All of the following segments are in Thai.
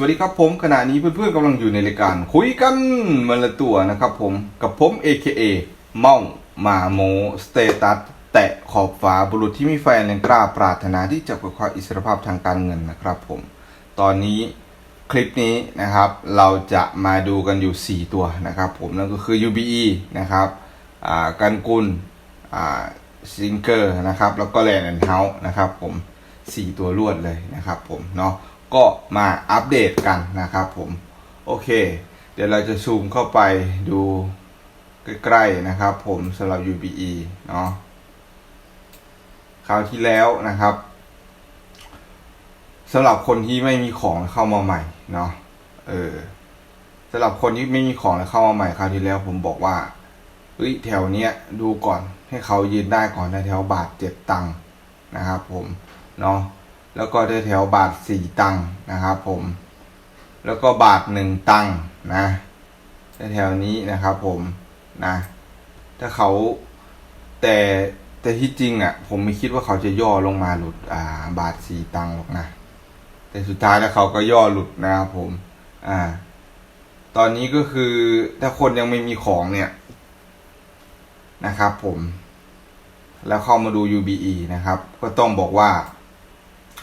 วัสดีครับผมขณะนี้เพื่อนๆกำลังอยู่ในรายการ คุยกันวันละตัวนะครับผมกับผม AKA เมามาโมสเตตัสแตะขอบฟ้าบุรุษที่มีไฟนแรงกล้าปรารถนาที่จะประความอิสรภาพทางการเงินนะครับผม ตอนนี้คลิปนี้นะครับ เราจะมาดูกันอยู่ 4 ตัวนะครับผมนั่นก็คือ UBE นะครับอ่ากันกุลอ่าซิงเกอร์นะครับ แล้วก็แลนด์แอนด์เฮาส์นะครับผม 4 ตัวรวดเลยนะครับผมเนาะ ก็มาอัปเดตกันนะครับผม โอเค เดี๋ยวเราจะซูมเข้าไปดูใกล้ๆนะครับผมสำหรับ UBE เนาะคราวที่แล้วนะครับสำหรับคนที่ไม่มีของเข้ามาใหม่เนาะเออสำหรับคนที่ไม่มีของแล้วเข้ามาใหม่คราวที่แล้วผมบอกว่าเฮ้ยแถวเนี้ยดูก่อนให้เขายืนได้ก่อนในแถวบาทเจ็ดตังค์นะครับผมเนาะ แล้วก็แถวบาทสี่ตังค์นะครับผม แล้วก็บาทหนึ่งตังค์นะแถวนี้นะครับผมนะ ถ้าเขาแต่แต่ที่จริงอะ ผมไม่คิดว่าเขาจะย่อลงมาหลุดอ่า บาทสี่ตังค์หรอกนะแต่สุดท้ายแล้วเขาก็ย่อหลุดนะครับผม อ่า ตอนนี้ก็คือถ้าคนยังไม่มีของเนี่ยนะครับผม แล้วเข้ามาดู UBE นะครับ ก็ต้องบอกว่า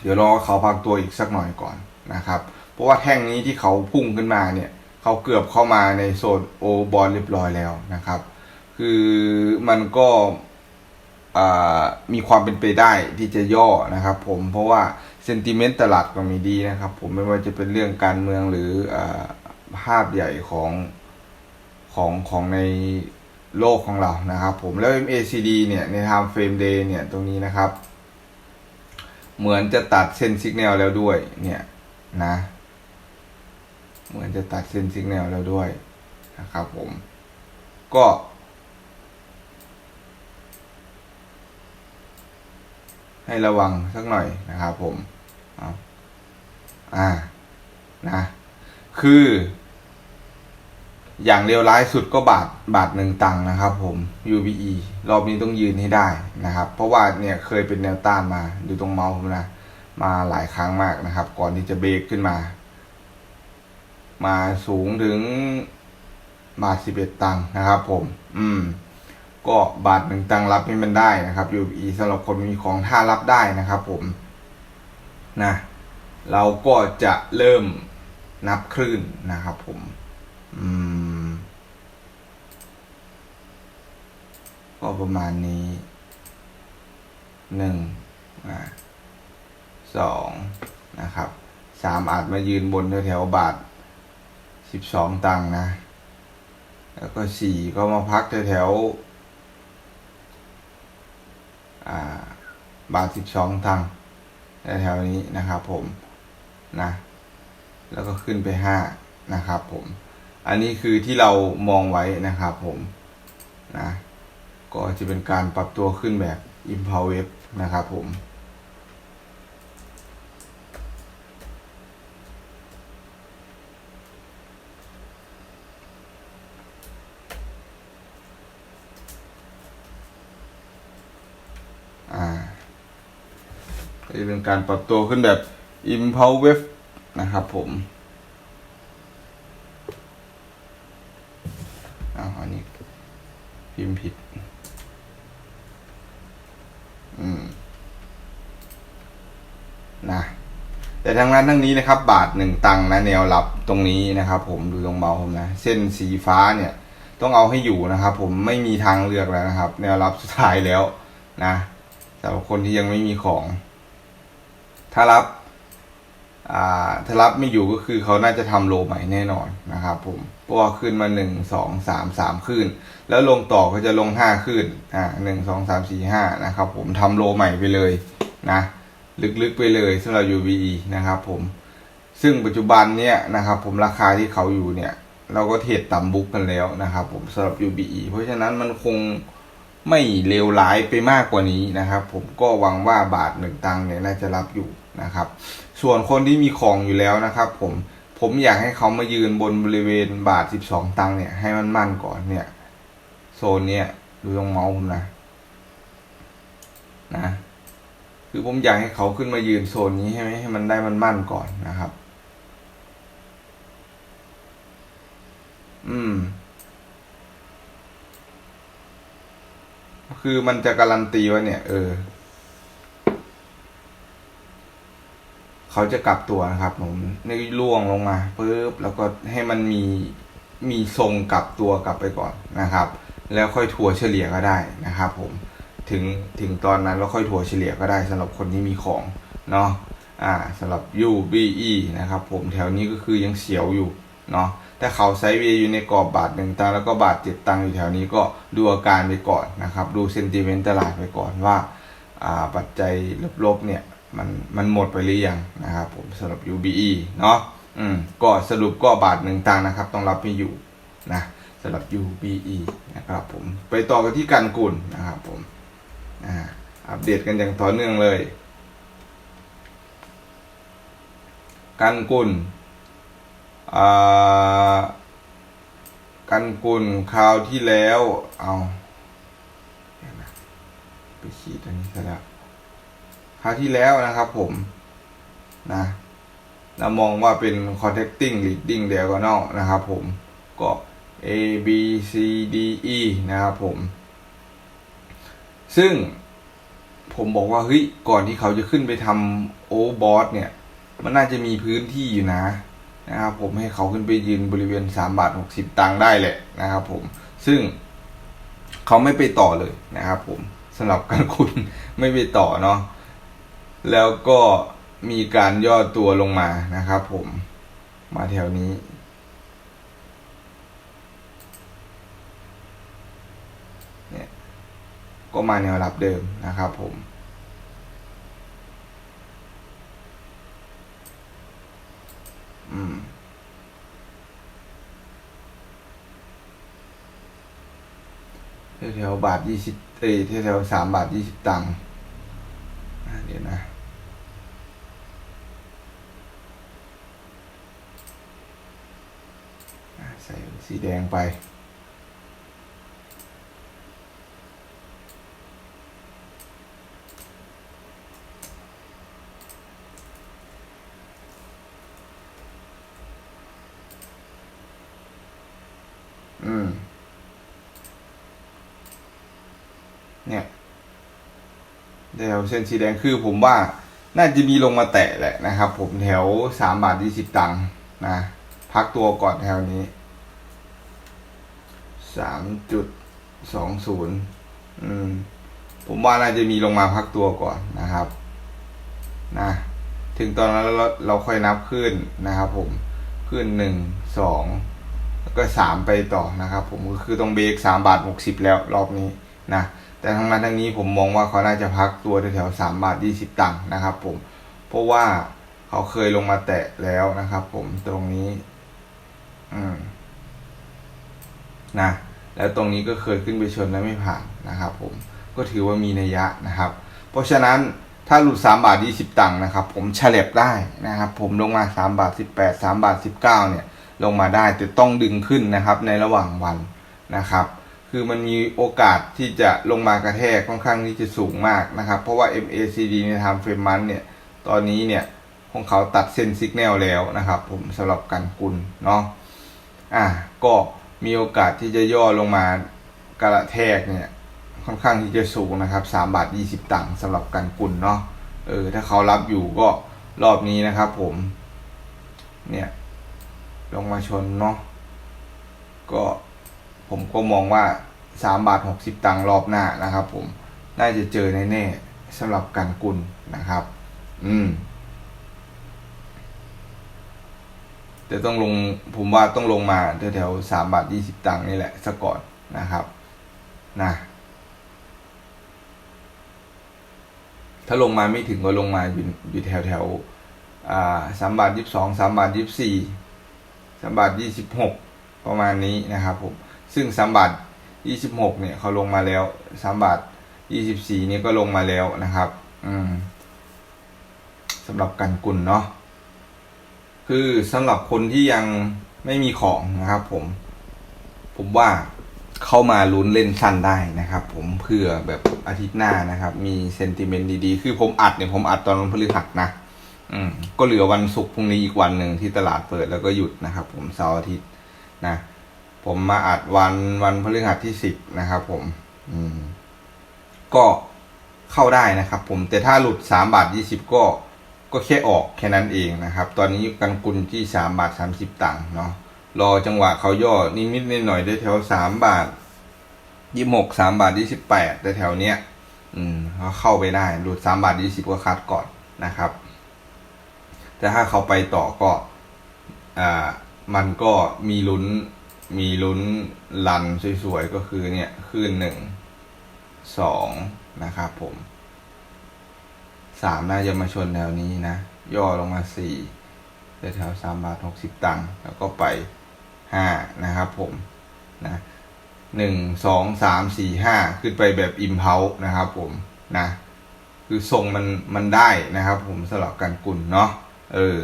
เดี๋ยวรอเขาพักตัวอีกสักหน่อยก่อนนะครับ เพราะว่าแท่งนี้ที่เขาพุ่งขึ้นมาเนี่ยเขาเกือบเข้ามาในโซนโอบอลเรียบร้อยแล้วนะครับ คือมันก็มีความเป็นไปได้ที่จะย่อนะครับ ผมเพราะว่าเซนติเมนต์ตลาดก็มีดีนะครับ ผมไม่ว่าจะเป็นเรื่องการเมืองหรืออภาพใหญ่ของของของในโลกของเรานะครับ ผมแล้ว MACD เนี่ยใน time frame day เนี่ยตรงนี้นะครับ เหมือนจะตัดเส้นสัญญาณแล้วด้วย เนี่ยนะ เหมือนจะตัดเส้นสัญญาณแล้วด้วยนะครับผม ก็ ให้ระวังสักหน่อยนะครับผมอ่านะ คือ อย่างเลวร้ายสุดก็บาทบาทหนึ่งตังค์นะครับผม UBE รอบนี้ต้องยืนให้ได้นะครับ เพราะว่าเนี่ยเคยเป็นแนวต้านมาดูตรงเมาส์ผมนะมาหลายครั้งมากนะครับ ก่อนที่จะเบรกขึ้นมา มาสูงถึงบาทสิบเอ็ดตังค์นะครับ ผม อืม ก็บาทหนึ่งตังค์รับให้มันได้นะครับ UBE สำหรับคนมีของถ้ารับได้นะครับ ผมนะเราก็จะเริ่มนับคลื่นนะครับ ผม อืม ก็ประมาณนี้หนึ่งสองนะครับสามอาจมายืนบนแถวๆบาทสิบสองตังนะ แล้วก็สี่ก็มาพักแถวๆบาทสิบสองตังแถวๆนี้นะครับผมนะ แล้วก็ขึ้นไปห้านะครับผม อันนี้คือที่เรามองไว้นะครับผมนะ ก็จะเป็นการปรับตัวขึ้นแบบ Impulse Wave นะครับผม อ่าก็จะเป็นการปรับตัวขึ้นแบบ Impulse Wave นะครับผมอ้าวอันนี้พิมพ์ผิด อืม นะ แต่ทั้งนั้นทั้งนี้นะครับ บาทหนึ่งตังค์นะแนวรับตรงนี้นะครับ ผมดูตรงเมาผมนะ เส้นสีฟ้าเนี่ย ต้องเอาให้อยู่นะครับ ผมไม่มีทางเลือกแล้วนะครับ แนวรับสุดท้ายแล้วนะสำหรับคนที่ยังไม่มีของ ถ้ารับอ่าถ้ารับไม่อยู่ก็คือเขาน่าจะทำโลใหม่แน่นอนนะครับ ผมเพราะว่าขึ้นมาหนึ่งสองสามสามขึ้น แล้วลงต่อก็จะลงห้าขึ้นอ่าหนึ่งสองสามสี่ห้านะครับ ผมทำโลใหม่ไปเลยนะ ลึกๆไปเลยสำหรับ UBE นะครับผมซึ่งปัจจุบันเนี่ยนะครับผมราคาที่เขาอยู่เนี่ย เราก็เทรดต่ำบุ๊กกันแล้วนะครับผมสำหรับ UBE เพราะฉะนั้นมันคงไม่เลวร้ายไปมากกว่านี้นะครับ ผมก็หวังว่าบาทหนึ่งตังค์เนี่ยน่าจะรับอยู่นะครับ ส่วนคนที่มีของอยู่แล้วนะครับ ผมผมอยากให้เขามายืนบนบริเวณบาทสิบสองตังค์เนี่ยให้มันมั่นก่อนเนี่ย โซนเนี้ยดูตรงเมาส์ผมนะ นะ คือผมอยากให้เขาขึ้นมายืนโซนนี้ใช่ไห้ให้มันได้มันมั่นก่อนนะครับ อืม คือมันจะการันตีว่าเนี่ย เออ เขาจะกลับตัวนะครับผมนี่ล่วงลงมาปุ๊บแล้วก็ให้มันมีมีทรงกลับตัวกลับไปก่อนนะครับ แล้วค่อยถัวเฉลี่ยก็ได้นะครับผม ถึงถึงตอนนั้นแล้วค่อยถัวเฉลี่ยก็ได้สำหรับคนที่มีของเนาะอ่าสำหรับ UBE นะครับผมแถวนี้ก็คือยังเสียวอยู่เนาะถ้าเขาไซด์เวย์อยู่ในกรอบบาทหนึ่งตังแล้วก็บาทเจ็ดตังอยู่แถวนี้ก็ดูอาการไปก่อนนะครับ ดูเซนติเมนต์ตลาดไปก่อนว่าอ่าปัจจัยลบๆเนี่ยมันมันหมดไปหรือยังนะครับผมสำหรับ UBE เนาะอืมก็สรุปก็บาทหนึ่งตังนะครับ ต้องรับให้อยู่นะสำหรับ UBE นะครับผมไปต่อกันที่การกุลนะครับผม อัปเดตกันอย่างต่อเนื่องเลย กันกุลอ่ากันกุลคราวที่แล้ว เอาไปขีดอันนี้ซะแล้วคราวที่แล้วนะครับผมนะเรามองว่าเป็น contacting leading diagonal นะครับผมก็ A B C D E นะครับผม ซึ่งผมบอกว่าเฮ้ยก่อนที่เขาจะขึ้นไปทำโอเบอสเนี่ย มันน่าจะมีพื้นที่อยู่นะนะครับผมให้เขาขึ้นไปยืนบริเวณ3บาท60ตังค์ได้แหละนะครับผมซึ่งเขาไม่ไปต่อเลยนะครับผมสำหรับการคุณไม่ไปต่อเนาะแล้วก็มีการย่อตัวลงมานะครับผมมาแถวนี้ เนี่ย ก็มาแนวรับเดิมนะครับผมอืมแถวๆบาทยี่สิบเอ้ยแถวๆสามบาทยี่สิบตังค์เดี๋ยวนะใส่สีแดงไป อืม เนี่ยแถว เส้นสีแดงคือผมว่าน่าจะมีลงมาแตะแหละนะครับ ผมแถวสามบาทยี่สิบตังค์นะ พักตัวก่อนแถวนี้สามจุดสองศูนย์อืมผมว่าน่าจะมีลงมาพักตัวก่อนนะครับนะถึงตอนนั้นเราเราค่อยนับขึ้นนะครับ ผมขึ้นหนึ่งสองแล้วก็สามไปต่อนะครับ ผมก็คือต้องเบรกสามบาทหกสิบแล้วรอบนี้ นะแต่ทั้งนั้นทั้งนี้ผมมองว่าเขาน่าจะพักตัวแถวๆสามบาทยี่สิบตังค์นะครับผมเพราะว่าเขาเคยลงมาแตะแล้วนะครับ ผมตรงนี้ อืมนะแล้วตรงนี้ก็เคยขึ้นไปชนแล้วไม่ผ่านนะครับ ผมก็ถือว่ามีนัยยะนะครับ เพราะฉะนั้นถ้าหลุดสามบาทยี่สิบตังค์นะครับ ผมเฉลบได้นะครับ ผมลงมาสามบาทสิบแปดสามบาทสิบเก้าเนี่ย ลงมาได้แต่ต้องดึงขึ้นนะครับ ในระหว่างวันนะครับ คือมันมีโอกาสที่จะลงมากระแทกค่อนข้างที่จะสูงมากนะครับ เพราะว่า MACD ในทางเฟรมมันเนี่ย ตอนนี้เนี่ยของเขาตัดเส้นสัญญาณแล้วนะครับ ผมสำหรับการกุลเนาะอะก็มีโอกาสที่จะย่อลงมากระแทกเนี่ยค่อนข้างที่จะสูงนะครับสามบาทยี่สิบตังค์สำหรับการกุลเนาะเออถ้าเขารับอยู่ก็รอบนี้นะครับ ผม เนี่ย ลงมาชนเนาะก็ ผมก็มองว่าสามบาทหกสิบตังค์รอบหน้านะครับผม น่าจะเจอแน่ๆสำหรับการกุลนะครับ อืม แต่ต้องลงผมว่าต้องลงมาแถวๆสามบาทยี่สิบตังค์นี่แหละซะก่อนนะครับนะถ้าลงมาไม่ถึงก็ลงมาอยู่อยู่แถวแถวๆอ่าสามบาทยี่สิบสองสามบาทยี่สิบสี่สามบาทยี่สิบหกประมาณนี้นะครับผม ซึ่งสามบาทยี่สิบหกเนี่ยเขาลงมาแล้วสามบาทยี่สิบสี่นี่ก็ลงมาแล้วนะครับ อืมสำหรับกันกุลเนาะคือสำหรับคนที่ยังไม่มีของนะครับ ผม ผมว่าเข้ามาลุ้นเล่นสั้นได้นะครับ ผมเพื่อแบบอาทิตย์หน้านะครับ มีเซนติเมนต์ดีๆ คือผมอัดเนี่ยผมอัดตอนวันพฤหัสนะอืม ก็เหลือวันศุกร์พรุ่งนี้อีกวันหนึ่งที่ตลาดเปิดแล้วก็หยุดนะครับ ผมเสาร์อาทิตย์นะ ผมมาอัดวันวันพฤหัสที่สิบนะครับ ผม อืม ก็เข้าได้นะครับ ผมแต่ถ้าหลุดสามบาทยี่สิบก็ก็แค่ออกแค่นั้นเองนะครับ ตอนนี้กันกุลที่สามบาทสามสิบตังค์เนาะรอจังหวะเขาย่อนิดหน่อยได้แถวสามบาทยี่หกสามบาทยี่สิบแปดแต่แถวเนี้ย อืมเขาเข้าไปได้หลุดสามบาทยี่สิบก็คัดก่อนนะครับ แต่ถ้าเขาไปต่อก็ อ่า มันก็มีลุ้น มีลุ้นลันสวยๆก็คือเนี่ยขึ้นหนึ่งสองนะครับผมสามน่าจะมาชนแถวนี้นะ ย่อลงมาสี่แถวสามบาทหกสิบตังค์แล้วก็ไปห้านะครับผมนะหนึ่งสองสามสี่ห้าขึ้นไปแบบอิมเพานะครับผมนะคือทรงมันมันได้นะครับผมสลับกันกุลเนาะเออ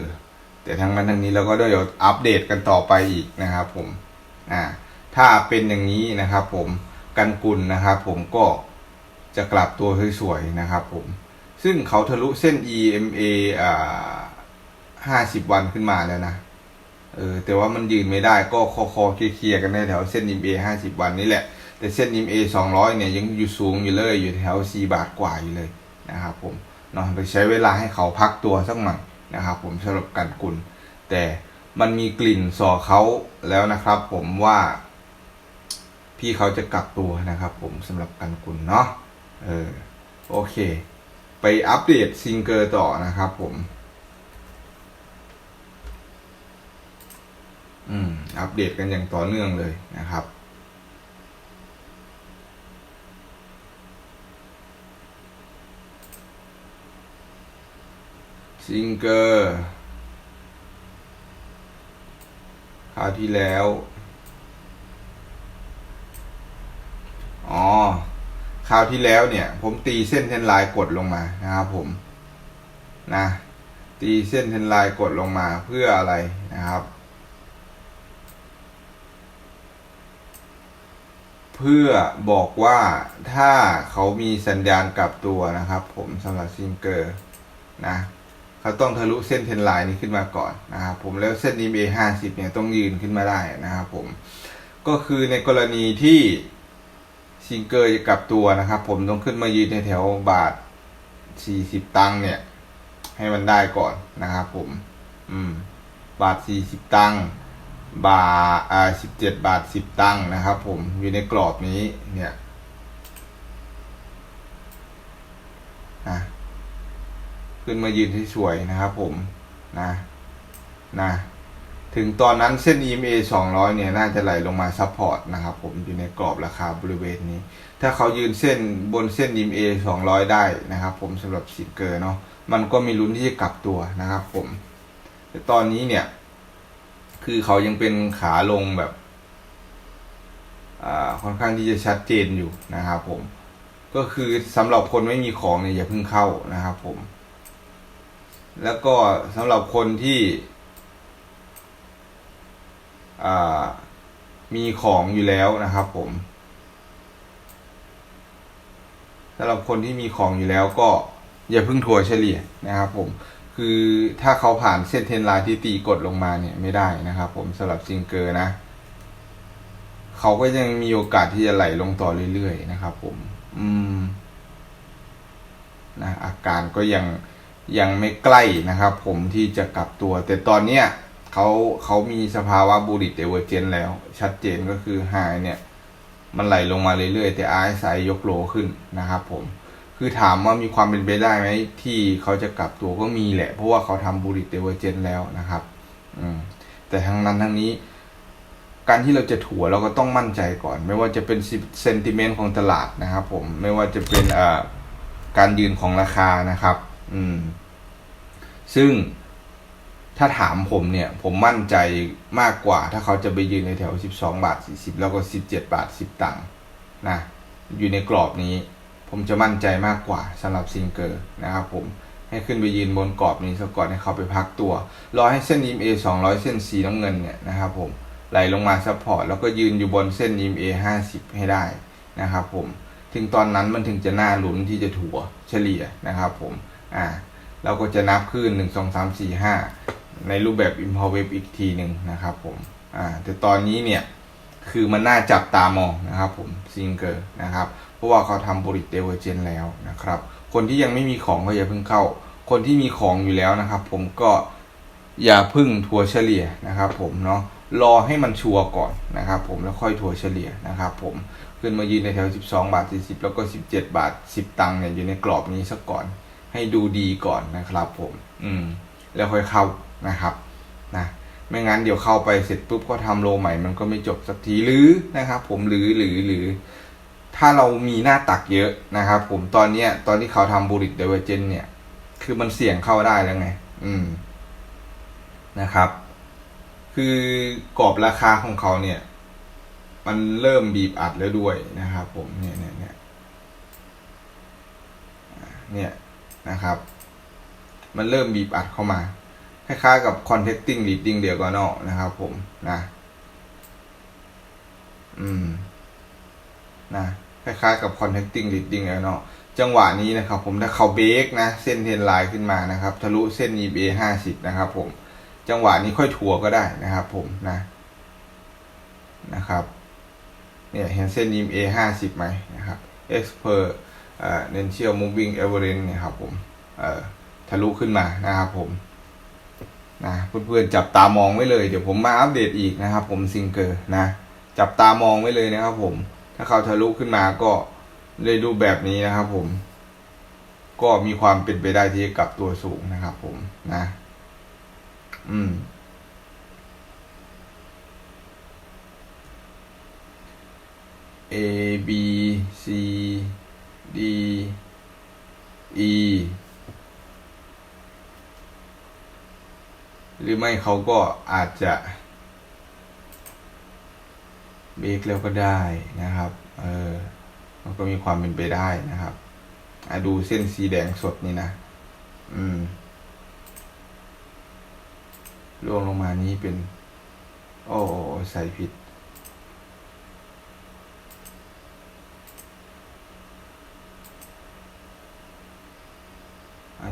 แต่ทั้งนั้นทั้งนี้เราก็เดี๋ยวอัปเดตกันต่อไปอีกนะครับผม อ่าถ้าเป็นอย่างนี้นะครับ ผมกันกุลนะครับ ผมก็จะกลับตัวสวยๆนะครับ ผมซึ่งเขาทะลุเส้น EMA อ่าห้าสิบวันขึ้นมาแล้วนะเออแต่ว่ามันยืนไม่ได้ก็คอคอๆเคลียร์กันได้แถวเส้น EMA ห้าสิบวันนี่แหละ แต่เส้น EMA สองร้อยเนี่ยยังอยู่สูงอยู่เลยอยู่แถวสี่บาทกว่าอยู่เลยนะครับ ผมเนาะไปใช้เวลาให้เขาพักตัวสักหน่อยนะครับ ผมสำหรับกันกุลแต่ มันมีกลิ่นสอเขาแล้วนะครับ ผมว่า พี่เขาจะกลับตัวนะครับ ผมสำหรับกันกุลเนาะเออโอเค ไปอัปเดตซิงเกอร์ต่อนะครับผม อืม อัปเดตกันอย่างต่อเนื่องเลยนะครับซิงเกอร์ คราวที่แล้ว อ๋อ คราวที่แล้วเนี่ย ผมตีเส้นเทนไลน์กดลงมานะครับผม นะ ตีเส้นเทนไลน์กดลงมาเพื่ออะไรนะครับ เพื่อบอกว่าถ้าเขามีสัญญาณกลับตัวนะครับผมสำหรับซิงเกอร์นะ เขาต้องทะลุเส้นเทนไลน์นี้ขึ้นมาก่อนนะครับผมแล้วเส้น EMA 50เนี่ยต้องยืนขึ้นมาได้นะครับผมก็คือในกรณีที่ซิงเกอร์จะกลับตัวนะครับ ผมต้องขึ้นมายืนในแถวบาท 40 ตังค์เนี่ย ให้มันได้ก่อนนะครับผม อืม บาท 40 ตังค์บาทอ่า17 บาท 10 ตังค์นะครับ ผมอยู่ในกรอบนี้เนี่ยอะ ขึ้นมายืนสวยนะครับผมนะนะถึงตอนนั้นเส้น EMA 200 เนี่ย น่าจะไหลลงมาซัพพอร์ตนะครับผมอยู่ในกรอบราคาบริเวณนี้ ถ้าเขายืนเส้นบนเส้น EMA 200 ได้นะครับผมสำหรับสิงเกอร์เนาะมันก็มีลุ้นที่จะกลับตัวนะครับผมแต่ตอนนี้เนี่ย คือเขายังเป็นขาลงแบบค่อนข้างที่จะชัดเจนอยู่นะครับผม ก็คือสำหรับคนไม่มีของเนี่ยอย่าเพิ่งเข้านะครับผม แล้วก็สำหรับคนที่มีของอยู่แล้วนะครับ ผมสำหรับคนที่มีของอยู่แล้วก็อย่าเพิ่งถัวเฉลี่ยนะครับผมคือถ้าเขาผ่านเส้นเทรนไลน์ที่ตีกดลงมาเนี่ยไม่ได้นะครับผมสำหรับซิงเกอร์นะ เขาก็ยังมีโอกาสที่จะไหลลงต่อเรื่อยๆนะครับผม อืมนะอาการก็ยัง ยังไม่ใกล้นะครับ ผมที่จะกลับตัว แต่ตอนเนี้ยเขาเขามีสภาวะบูริตเอเวอร์เจนแล้ว ชัดเจนก็คือไฮเนี่ย มันไหลลงมาเรื่อยๆ แต่ RSI ยกโลขึ้นนะครับผมคือถามว่ามีความเป็นไปได้ไหมที่เขาจะกลับตัวก็มีแหละ เพราะว่าเขาทำบูริตเอเวอร์เจนแล้วนะครับ อืมแต่ทั้งนั้นทั้งนี้ การที่เราจะถัวเราก็ต้องมั่นใจก่อน ไม่ว่าจะเป็นเซนติเมนต์ของตลาดนะครับ ผมไม่ว่าจะเป็นอ่าการยืนของราคานะครับ อืม ซึ่งถ้าถามผมเนี่ย ผมมั่นใจมากกว่า ถ้าเขาจะไปยืนในแถว 12 บาท 40 แล้วก็ 17 บาท 10 ตังค์นะอยู่ในกรอบนี้ ผมจะมั่นใจมากกว่าสำหรับซิงเกอร์นะครับผมให้ขึ้นไปยืนบนกรอบนี้ซะก่อนให้เขาไปพักตัว รอให้เส้น EMA 200 เส้นสีน้ำเงินเนี่ยนะครับผมไหลลงมาซัพพอร์ตแล้วก็ยืนอยู่บนเส้น EMA 50 ให้ได้นะครับผมถึงตอนนั้นมันถึงจะน่าลุ้นที่จะถัวเฉลี่ยนะครับผมอ่า เราก็จะนับขึ้นหนึ่งสองสามสี่ห้าในรูปแบบ impulse wave อีกทีหนึ่งนะครับผมอ่าแต่ตอนนี้เนี่ยคือมันน่าจับตามองนะครับผมซิงเกอร์นะครับ เพราะว่าเขาทำบริเดเวอร์เจนแล้วนะครับ คนที่ยังไม่มีของก็อย่าเพิ่งเข้า คนที่มีของอยู่แล้วนะครับ ผมก็อย่าพึ่งทัวเฉลี่ยนะครับผมเนาะรอให้มันชัวร์ก่อนนะครับผมแล้วค่อยทัวเฉลี่ยนะครับผมขึ้นมายืนในแถว 12 บาท 40 แล้วก็ 17 บาท 10 ตังค์เนี่ยอยู่ในกรอบนี้ซะก่อน ให้ดูดีก่อนนะครับ ผม อืม แล้วค่อยเข้านะครับ นะไม่งั้นเดี๋ยวเข้าไปเสร็จปุ๊บก็ทำโลใหม่ มันก็ไม่จบสักทีหรือนะครับผมหรือหรือหรือ ถ้าเรามีหน้าตักเยอะนะครับผมตอนเนี้ย ตอนที่เขาทำบูริตเดเวอร์เจนเนี่ย คือมันเสี่ยงเข้าได้แล้วไง อืมนะครับ คือกรอบราคาของเขาเนี่ย มันเริ่มบีบอัดแล้วด้วยนะครับผมเนี่ยเนี่ยเนี่ยอ่าเนี่ย นะครับ มันเริ่มบีบอัดเข้ามา คล้ายๆกับ contacting leading เดียวกันเนาะนะครับผมนะ อืม นะ คล้ายๆกับ connecting leading แล้วเนาะจังหวะนี้นะครับ ผมถ้าเขาเบรกนะ เส้นเทรนไลน์ขึ้นมานะครับ ทะลุเส้น EBA 50 นะครับผม จังหวะนี้ค่อยถัวก็ได้นะครับผมนะ นะครับ เนี่ยเห็นเส้น EBA 50ไหมนะครับ expert เอ่อ potential moving average เนี่ยครับผมเอ่อทะลุขึ้นมานะครับผมนะเพื่อนๆจับตามองไว้เลย เดี๋ยวผมมาอัปเดตอีกนะครับ ผมซิงเกอร์นะ จับตามองไว้เลยนะครับผม ถ้าเขาทะลุขึ้นมาก็ได้รูปแบบนี้นะครับผม ก็มีความเป็นไปได้ที่จะกลับตัวสูงนะครับผมนะ อืม A B C D E หรือไม่เขาก็อาจจะเบรกแล้วก็ได้นะครับ เออ มันก็มีความเป็นไปได้นะครับอะดูเส้นสีแดงสดนี่นะ อืมล่วงลงมานี้เป็น โอ้ใส่ผิด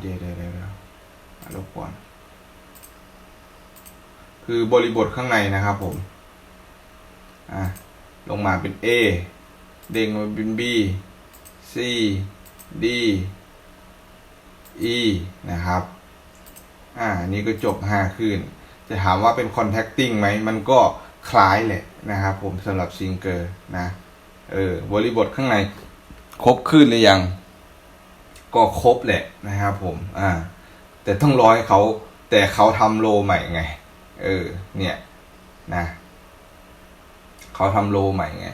เดี๋ยวเดี๋ยวเดี๋ยวเดี๋ยวอะรบกวนคือบริบทข้างในนะครับผม อะ ลงมาเป็น A เด้งมาเป็น B C D E นะครับ อ่า นี่ก็จบ5ขึ้นจะถามว่าเป็น contacting ไหม มันก็คล้ายแหละนะครับผมสำหรับซิงเกอร์นะ เออ บริบทข้างใน ครบขึ้นหรือยัง ก็ครบแหละนะครับผมอ่า แต่ต้องรอให้เขาแต่เขาทำโลใหม่ไง เออ เนี่ยนะเขาทำโลใหม่ไง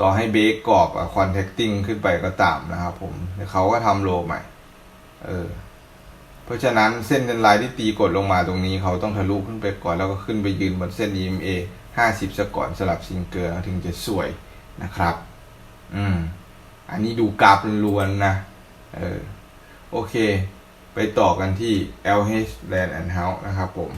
ต่อให้เบรกกรอบอะคอนแทคติ้งขึ้นไปก็ตามนะครับผมแต่เขาก็ทำโลใหม่ เออ เพราะฉะนั้นเส้นเส้นลายที่ตีกดลงมาตรงนี้เขาต้องทะลุขึ้นไปก่อนแล้วก็ขึ้นไปยืนบนเส้น EMA 50ซะก่อนสลับซิงเกอร์ถึงจะสวยนะครับ อืม อันนี้ดูกราฟล้วนๆนะ เออ โอเค ไปต่อกันที่ LH Land and House นะครับผม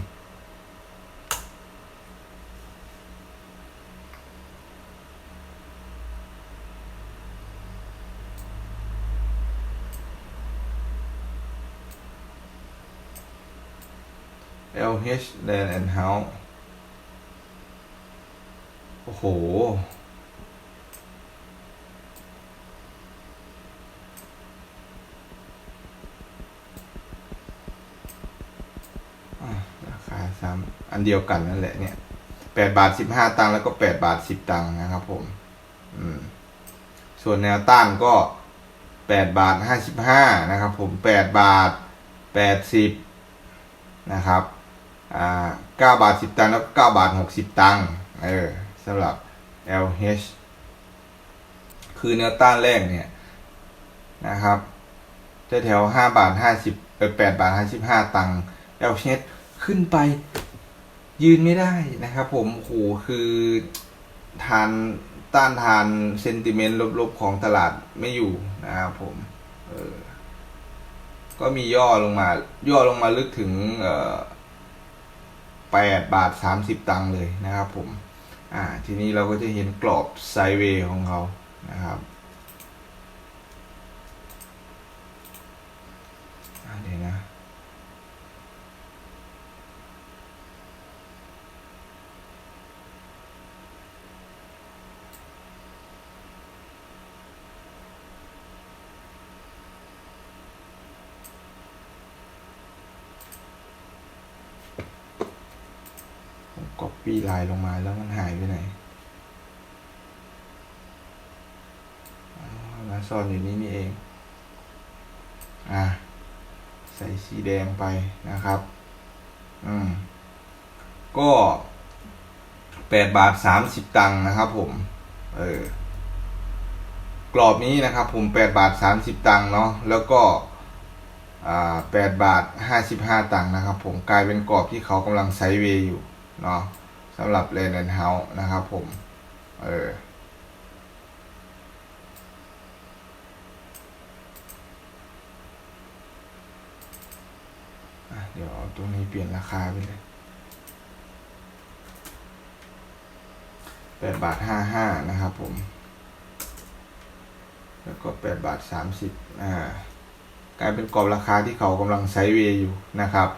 LH Land and House โอ้โห อะราคาซ้ำอัน เดียวกันนั่นแหละเนี่ยแปดบาทสิบห้าตังค์แล้วก็แปดบาทสิบตังค์นะครับ ผม อืม ส่วนแนวต้านก็แปดบาทห้าสิบห้านะครับ ผมแปดบาทแปดสิบนะครับ อ่าเก้าบาทสิบตังค์แล้วเก้าบาทหกสิบตังค์เออสำหรับ LH คือแนวต้านแรกเนี่ยนะครับจะแถวห้าบาทห้าสิบแปดบาทห้าสิบห้าตังค์ LH ขึ้นไป ยืนไม่ได้นะครับผมโหคือทานต้านทานเซนติเมนต์ลบๆของตลาดไม่อยู่นะครับผมเออก็มีย่อลงมา ย่อลงมาลึกถึงเออแปดบาทสามสิบตังค์เลยนะครับผม อ่า ทีนี้เราก็จะเห็นกรอบไซเวย์ของเขานะครับเดี๋ยวนะ อ ปีไลน์ลงมาแล้วมันหายไปไหนมาซ่อนอยู่นี่นี่เอง อะ ใส่สีแดงไปนะครับ อืม ก็แปดบาทสามสิบตังค์นะครับผม เออ กรอบนี้นะครับผมแปดบาทสามสิบตังค์เนาะ แล้วก็แปดบาทห้าสิบห้าตังค์นะครับผมกลายเป็นกรอบที่เขากำลังไซเวย์อยู่เนาะ สำหรับเลนแอนเฮาส์นะครับผม เออเดี๋ยวเอาตรงนี้เปลี่ยนราคาไปเลยแปดบาทห้าห้านะครับผม แล้วก็แปดบาทสามสิบอ่ากลายเป็นกรอบราคาที่เขากำลังไซด์เวย์อยู่นะครับ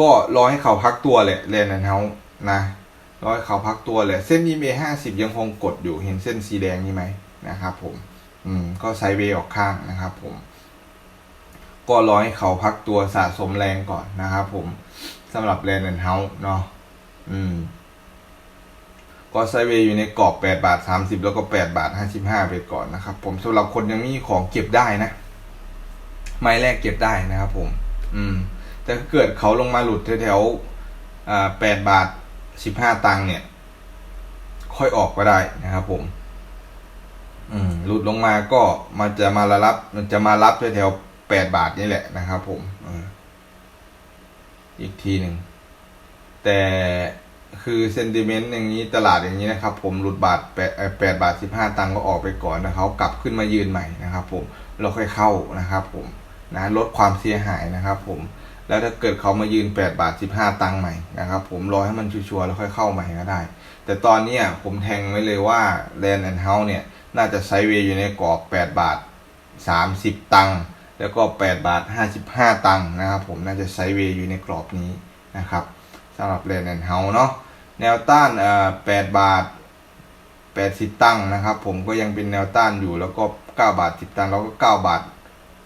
ก็รอให้เขาพักตัวแหละแลนด์เฮา นะร้อให้เขาพักตัวแหละเส้น EMA ห้าสิบยังคงกดอยู่เห็นเส้นสีแดงนี่ไหมนะครับผม อืม ก็ไซเวย์ออกข้างนะครับผม ก็ร้อให้เขาพักตัวสะสมแรงก่อนนะครับผมสำหรับแลนด์เฮาเนาะอืม ก็ไซเวย์อยู่ในกรอบ8บาท30แล้วก็8บาท55ไปก่อนนะครับผมสำหรับคนยังมีของเก็บได้นะไม้แรกเก็บได้นะครับผม อืม แต่เกิดเขาลงมาหลุดแถวๆอ่า8บาท 15ตังค์เนี่ย ค่อยออกก็ได้นะครับ ผม อืมหลุดลงมาก็มันจะมารับ มันจะมารับแถวๆ8บาทนี่แหละนะครับ ผมอออีกทีหนึ่ง แต่คือเซนติเมนต์อย่างนี้ตลาดอย่างนี้นะครับ ผมหลุดบาทแปดแปดบาทสิบห้าตังค์ก็ออกไปก่อนนะเขากลับขึ้นมายืนใหม่นะครับ ผมเราค่อยเข้านะครับ ผมนะลดความเสียหายนะครับ ผม แล้วถ้าเกิดเขามายืนแปดบาทสิบห้าตังค์ใหม่นะครับ ผมรอให้มันชัวร์ๆแล้วค่อยเข้าใหม่ก็ได้ แต่ตอนนี้ผมแทงไว้เลยว่าแลนด์แอนด์เฮาเนี่ย น่าจะไซเวย์อยู่ในกรอบแปดบาทสามสิบตังค์แล้วก็แปดบาทห้าสิบห้าตังค์นะครับ ผมน่าจะไซเวย์อยู่ในกรอบนี้นะครับสำหรับแลนด์แอนด์เฮาเนาะแนวต้านเอ่อ8บาท 80 ตังค์นะครับ ผมก็ยังเป็นแนวต้านอยู่แล้วก็ 9 บาท 10 ตังค์แล้วก็ 9 บาท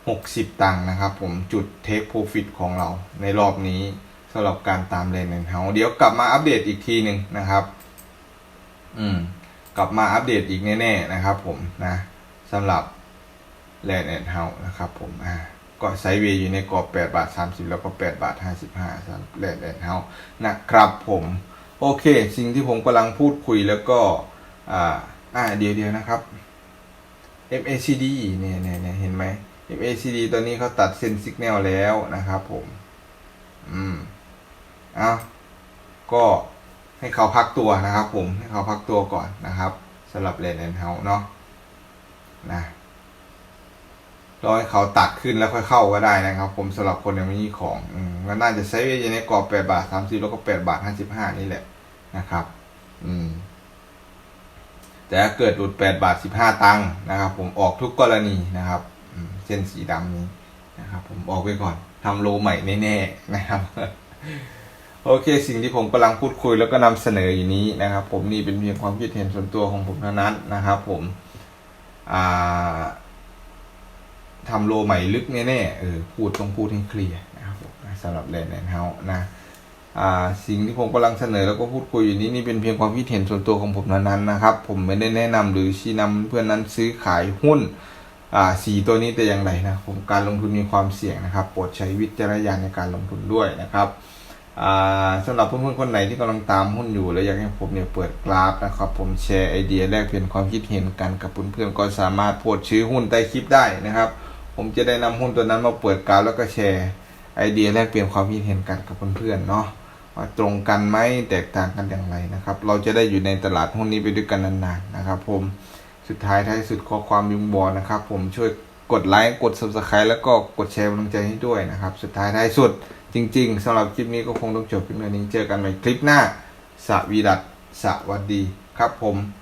60 ตังค์นะครับผมจุดเทคโปรฟิตของเราในรอบนี้สำหรับการตามเลนเฮาเดี๋ยวกลับมาอัปเดตอีกทีหนึ่งนะครับ อืม กลับมาอัปเดตอีกแน่ๆนะครับ ผมนะสำหรับแลนด์เฮานะครับ ผมอ่าก็ไซเวย์อยู่ในกรอบ8บาท30 แล้วก็8บาท55สำหรับแลนด์เฮานะครับ ผมโอเค สิ่งที่ผมกำลังพูดคุยแล้วก็อ่าอ่าเดี๋ยวเดียวนะครับ MACD เนี่ยเนี่ยเห็นไหม MACD ตัวนี้เขาตัดเส้นสัญญาณแล้วนะครับผม อืมเอาก็ให้เขาพักตัวนะครับผม ให้เขาพักตัวก่อนนะครับสำหรับเลนแอนเฮาเนาะนะรอให้เขาตัดขึ้นแล้วค่อยเข้าก็ได้นะครับ ผมสำหรับคนยังไม่มีของอืมก็น่าจะใช้เวลาในกรอบ8บาท30แล้วก็8บาท55นี่แหละนะครับ อืม แต่ถ้าเกิดหลุดแปดบาทสิบห้าตังค์นะครับ ผมออกทุกกรณีนะครับ เส้นสีดำนี้นะครับ ผมออกไว้ก่อนทำโลใหม่แน่ๆนะครับ โอเค สิ่งที่ผมกำลังพูดคุยแล้วก็นำเสนออยู่นี้นะครับ ผมนี่เป็นเพียงความคิดเห็นส่วนตัวของผมเท่านั้นนะครับ ผมอ่าทำโลใหม่ลึกแน่ๆเออพูดต้องพูดให้เคลียร์นะครับสำหรับแลนด์แอนเฮานะสิ่งที่ผมกำลังเสนอแล้วก็พูดคุยอยู่นี้นี่เป็นเพียงความคิดเห็นส่วนตัวของผมเท่านั้นนะครับ ผมไม่ได้แนะนำหรือชี้นำเพื่อนนั้นซื้อขายหุ้น สีตัวนี้แต่อย่างไรนะผมการลงทุนมีความเสี่ยงนะครับ โปรดใช้วิจารณญาณในการลงทุนด้วยนะครับอ่าสำหรับเพื่อนๆคนไหนที่กำลังตามหุ้นอยู่แล้วอยากให้ผมเนี่ยเปิดกราฟนะครับ ผมแชร์ไอเดียแลกเปลี่ยนความคิดเห็นกันกับเพื่อนๆก็สามารถโพสต์ชื่อหุ้นใต้คลิปได้นะครับ ผมจะได้นำหุ้นตัวนั้นมาเปิดกราฟแล้วก็แชร์ไอเดียแลกเปลี่ยนความคิดเห็นกันกับเพื่อนๆเนาะว่าตรงกันไหมแตกต่างกันอย่างไรนะครับ เราจะได้อยู่ในตลาดหุ้นนี้ไปด้วยกันนานๆนะครับ ผม สุดท้ายท้ายสุดขอความยุงบอลนะครับ ผมช่วยกดไลค์กด subscribe แล้วก็กดแชร์กำลังใจให้ด้วยนะครับ สุดท้ายท้ายสุดจริง ๆสำหรับคลิปนี้ก็คงต้องจบเพียงเท่านี้เจอกันใหม่คลิปหน้าสวีดัตสวัสดีครับผม